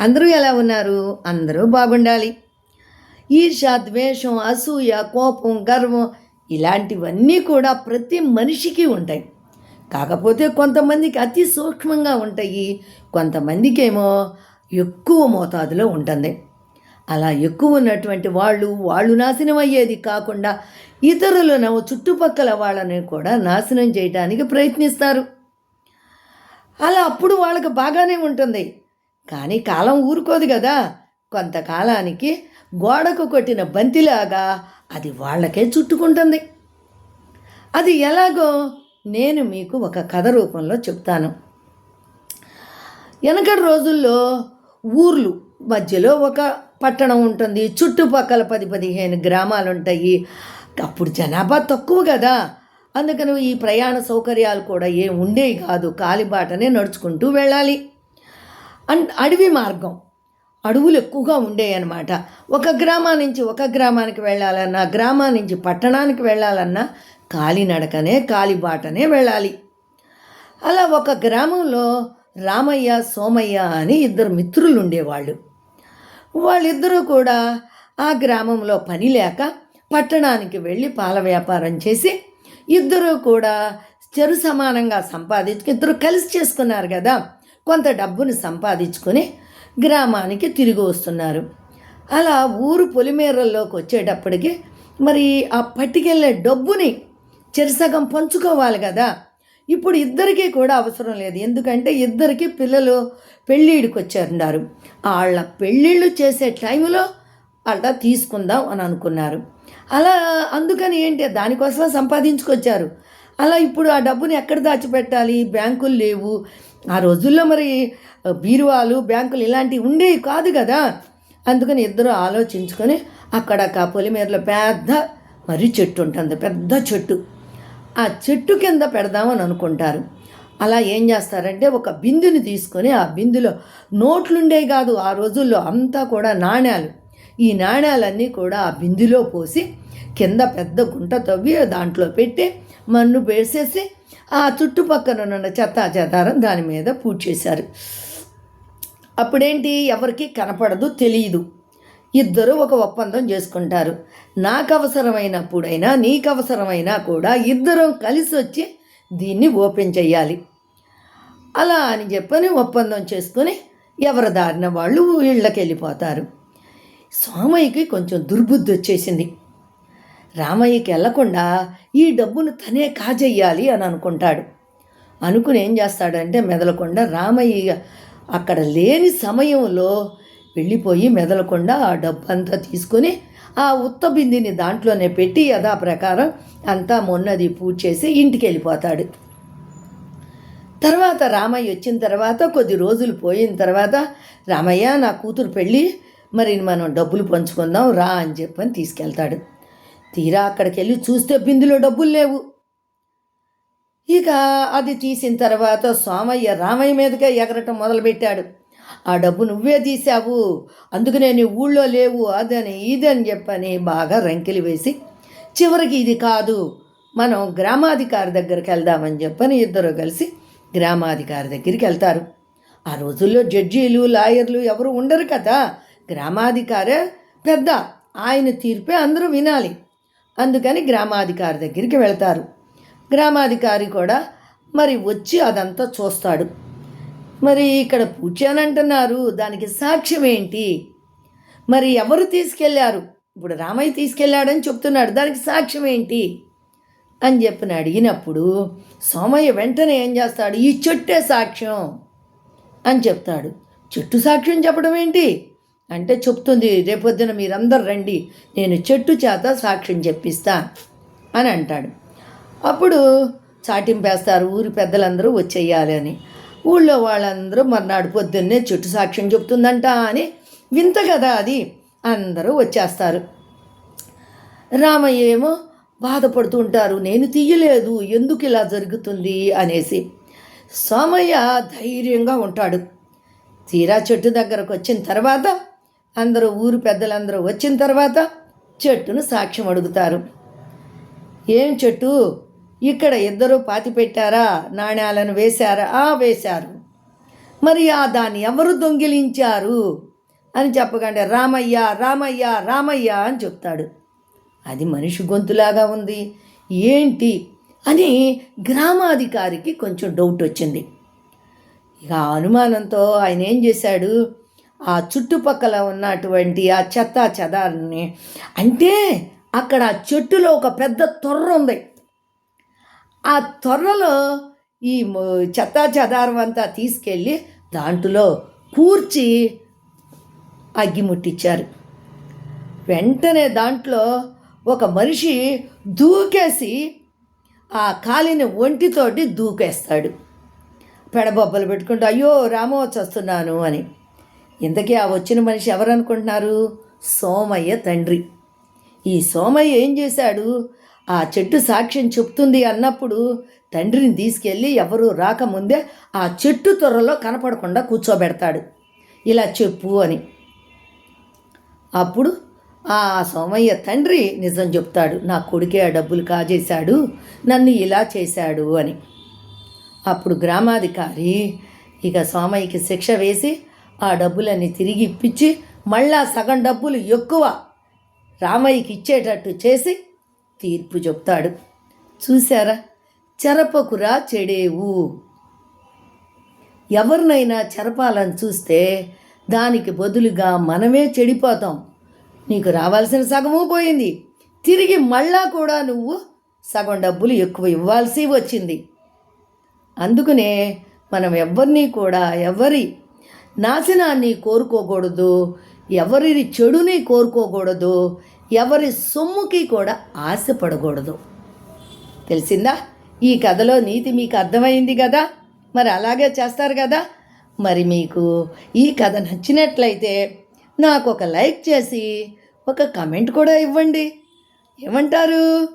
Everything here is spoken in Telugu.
అందరూ ఎలా ఉన్నారు? అందరూ బాగుండాలి. ఈర్ష ద్వేషం అసూయ కోపం గర్వం ఇలాంటివన్నీ కూడా ప్రతి మనిషికి ఉంటాయి. కాకపోతే కొంతమందికి అతి సూక్ష్మంగా ఉంటాయి. కొంతమందికి ఏమో ఎక్కువ మోతాదులో ఉంటుంది. అలా ఎక్కువ ఉన్నటువంటి వాళ్ళు వాళ్ళు నాశనం అయ్యేది కాకుండా ఇతరులను చుట్టుపక్కల వాళ్ళని కూడా నాశనం చేయడానికి ప్రయత్నిస్తారు. అలా అప్పుడు వాళ్ళకి బాగానే ఉంటుంది. కానీ కాలం ఊరుకోదు కదా. కొంతకాలానికి గోడకు కొట్టిన బంతిలాగా అది వాళ్ళకే చుట్టుకుంటుంది. అది ఎలాగో నేను మీకు ఒక కథ రూపంలో చెప్తాను. వెనకటి రోజుల్లో ఊర్లు మధ్యలో ఒక పట్టణం ఉంటుంది. చుట్టుపక్కల పది పదిహేను గ్రామాలు ఉంటాయి అప్పుడు జనాభా తక్కువ కదా. అందుకని ఈ ప్రయాణ సౌకర్యాలు కూడా ఏం ఉండేవి కాదు. కాలిబాటనే నడుచుకుంటూ వెళ్ళాలి. అండ్ అడవి మార్గం. అడవులు ఎక్కువగా ఉండేవి అనమాట ఒక గ్రామా నుంచి ఒక గ్రామానికి వెళ్ళాలన్నా గ్రామా నుంచి పట్టణానికి వెళ్ళాలన్నా కాలినడకనే కాలిబాటనే వెళ్ళాలి. అలా ఒక గ్రామంలో రామయ్య సోమయ్య అని ఇద్దరు మిత్రులు ఉండేవాళ్ళు. వాళ్ళిద్దరూ కూడా ఆ గ్రామంలో పని లేక పట్టణానికి వెళ్ళి పాల వ్యాపారం చేసి ఇద్దరూ కూడా చెరు సమానంగా సంపాదించుకుని ఇద్దరు కలిసి చేసుకున్నారు కదా. కొంత డబ్బును సంపాదించుకొని గ్రామానికి తిరిగి వస్తున్నారు. అలా ఊరు పొలిమేరల్లోకి వచ్చేటప్పటికి మరి ఆ పట్టుకెళ్ళే డబ్బుని చెరిసగం పంచుకోవాలి కదా. ఇప్పుడు ఇద్దరికీ కూడా అవసరం లేదు. ఎందుకంటే ఇద్దరికి పిల్లలు పెళ్ళిడికి వచ్చారున్నారు వాళ్ళ పెళ్ళిళ్ళు చేసే టైంలో అలా తీసుకుందాం అని అనుకున్నారు. అలా అందుకని ఏంటి? దానికోసం సంపాదించుకొచ్చారు. అలా ఇప్పుడు ఆ డబ్బుని ఎక్కడ దాచిపెట్టాలి? బ్యాంకులు లేవు. ఆ రోజుల్లో మరి బీరువాలు బ్యాంకులు ఇలాంటివి ఉండేవి కాదు కదా. అందుకని ఇద్దరు ఆలోచించుకొని అక్కడ పొలిమేరలో పెద్ద మర్రి చెట్టు ఉంటుంది పెద్ద చెట్టు. ఆ చెట్టు కింద పెడదామని అనుకుంటారు. అలా ఏం చేస్తారంటే ఒక బిందుని తీసుకొని ఆ బిందులో నోట్లుండేవి కాదు ఆ రోజుల్లో అంతా కూడా నాణ్యాలు ఈ నాణ్యాలన్నీ కూడా ఆ బిందులో పోసి కింద పెద్ద గుంట తవ్వి దాంట్లో పెట్టి మన్ను వేసేసి ఆ చుట్టుపక్కన ఉన్న చెత్త చెదారం దాని మీద పూజ చేశారు. అప్పుడేంటి? ఎవరికి కనపడదు తెలియదు ఇద్దరు ఒక ఒప్పందం చేసుకుంటారు. నాకు అవసరమైనప్పుడైనా నీకు అవసరమైనా కూడా ఇద్దరం కలిసి వచ్చి దీన్ని ఓపెన్ చేయాలి అలా అని చెప్పని ఒప్పందం చేసుకొని ఎవరి దారిన వాళ్ళు ఇళ్ళకి వెళ్ళిపోతారు సోమయ్యకి కొంచెం దుర్బుద్ధి వచ్చేసింది. రామయ్యకి వెళ్ళకుండా ఈ డబ్బును తనే కాజేయాలి అని అనుకుంటాడు. అనుకుని ఏం చేస్తాడంటే మెదలకుండా రామయ్య అక్కడ లేని సమయంలో వెళ్ళిపోయి మెదలకుండా ఆ డబ్బు అంతా తీసుకొని ఆ ఉత్త బిందిని దాంట్లోనే పెట్టి యథా ప్రకారం అంతా మొన్నది పూజ చేసి ఇంటికి వెళ్ళిపోతాడు తర్వాత రామయ్య వచ్చిన తర్వాత కొద్ది రోజులు పోయిన తర్వాత రామయ్య నా కూతురు పెళ్ళి మరి మనం డబ్బులు పంచుకుందాం రా అని చెప్పని తీసుకెళ్తాడు. తీరా అక్కడికి వెళ్ళి చూస్తే బిందులో డబ్బులు లేవు. ఇక అది తీసిన తర్వాత సోమయ్య రామయ్య మీదకే ఎగరటం మొదలుపెట్టాడు. ఆ డబ్బు నువ్వే తీసావు అందుకనే నీ ఊళ్ళో లేవు. అదని ఇదని చెప్పని బాగా రంకెలు వేసి చివరికి ఇది కాదు. మనం గ్రామాధికారి దగ్గరికి వెళ్దామని చెప్పని ఇద్దరు కలిసి గ్రామాధికారి దగ్గరికి వెళ్తారు. ఆ రోజుల్లో జడ్జీలు లాయర్లు ఎవరు ఉండరు కదా. గ్రామాధికారే పెద్ద. ఆయన తీర్పే అందరూ వినాలి. అందుకని గ్రామాధికారి దగ్గరికి వెళ్తారు. గ్రామాధికారి కూడా మరి వచ్చి అదంతా చూస్తాడు. మరి ఇక్కడ పూచానంటున్నారు దానికి సాక్ష్యం ఏంటి? మరి ఎవరు తీసుకెళ్ళారు? ఇప్పుడు రామయ్య తీసుకెళ్ళాడని చెప్తున్నాడు. దానికి సాక్ష్యం ఏంటి? అని చెప్పిన అడిగినప్పుడు సోమయ్య వెంటనే ఏం చేస్తాడు? ఈ చెట్టే సాక్ష్యం అని చెప్తాడు. చెట్టు సాక్ష్యం చెప్పడం ఏంటి? అంటే చెప్తుంది రేపొద్దున మీరందరు రండి నేను చెట్టు చేత సాక్ష్యం చెప్పిస్తా అని అంటాడు. అప్పుడు చాటింపేస్తారు ఊరి పెద్దలందరూ వచ్చేయాలి అని. ఊళ్ళో వాళ్ళందరూ మర్నాడు పొద్దున్నే చెట్టు సాక్ష్యం చెప్తుందంట అని వింత కదా అది అందరూ వచ్చేస్తారు. రామయ్య ఏమో బాధపడుతూ ఉంటారు నేను తీయలేదు ఎందుకు ఇలా జరుగుతుంది? అనేసి. సోమయ్య ధైర్యంగా ఉంటాడు. తీరా చెట్టు దగ్గరకు వచ్చిన తర్వాత అందరూ ఊరు పెద్దలందరూ వచ్చిన తర్వాత చెట్టును సాక్ష్యం అడుగుతారు. ఏం చెట్టు? ఇక్కడ ఇద్దరు పాతి పెట్టారా? నాణ్యాలను వేశారా? ఆ వేశారు. మరి ఆ దాన్ని ఎవరు దొంగిలించారు? అని చెప్పకండి. రామయ్య రామయ్య రామయ్య అని చెప్తాడు. అది మనిషి గొంతులాగా ఉంది. ఏంటి? అని గ్రామాధికారికి కొంచెం డౌట్ వచ్చింది. ఇక అనుమానంతో ఆయన ఏం చేశాడు? ఆ చుట్టుపక్కల ఉన్నటువంటి ఆ చెత్త చెదారిని అంటే అక్కడ ఆ చెట్టులో ఒక పెద్ద తొర్ర ఉంది. ఆ తొర్రలో ఈ చెత్త చెదారం అంతా తీసుకెళ్ళి దాంట్లో కూర్చి అగ్గిముట్టించారు వెంటనే దాంట్లో ఒక మనిషి దూకేసి ఆ కాలిన ఒంటితోటి దూకేస్తాడు. పెడబొబ్బలు పెట్టుకుంటూ అయ్యో రామో వస్తున్నాను అని. ఇంతకీ ఆ వచ్చిన మనిషి ఎవరనుకుంటున్నారు? సోమయ్య తండ్రి. ఈ సోమయ్య ఏం చేశాడు? ఆ చెట్టు సాక్ష్యం చెప్తుంది అన్నప్పుడు తండ్రిని తీసుకెళ్ళి ఎవరు రాకముందే ఆ చెట్టు త్వరలో కనపడకుండా కూర్చోబెడతాడు. ఇలా చెప్పు అని. అప్పుడు ఆ సోమయ్య తండ్రి నిజం చెప్తాడు. నా కొడుకే ఆ డబ్బులు కాజేశాడు. నన్ను ఇలా చేశాడు అని. అప్పుడు గ్రామాధికారి ఇక సోమయ్యకి శిక్ష వేసి ఆ డబ్బులన్నీ తిరిగి ఇప్పించి మళ్ళా సగం డబ్బులు ఎక్కువ రామయ్యకి ఇచ్చేటట్టు చేసి తీర్పు చెప్తాడు. చూసారా చెరపకురా చెడేవు. ఎవరినైనా చెరపాలని చూస్తే దానికి బదులుగా మనమే చెడిపోతాం. నీకు రావాల్సిన సగము పోయింది. తిరిగి మళ్ళా కూడా నువ్వు సగం డబ్బులు ఎక్కువ ఇవ్వాల్సి వచ్చింది. అందుకనే మనం ఎవరిని కూడా ఎవరి నాశనాన్ని కోరుకోకూడదు ఎవరి చెడుని కోరుకోకూడదు ఎవరి సొమ్ముకి కూడా ఆశపడకూడదు. తెలిసిందా? ఈ కథలో నీతి మీకు అర్థమైంది కదా? మరి అలాగే చేస్తారు కదా? మరి మీకు ఈ కథ నచ్చినట్లయితే నాకు ఒక లైక్ చేసి ఒక కమెంట్ కూడా ఇవ్వండి. ఏమంటారు?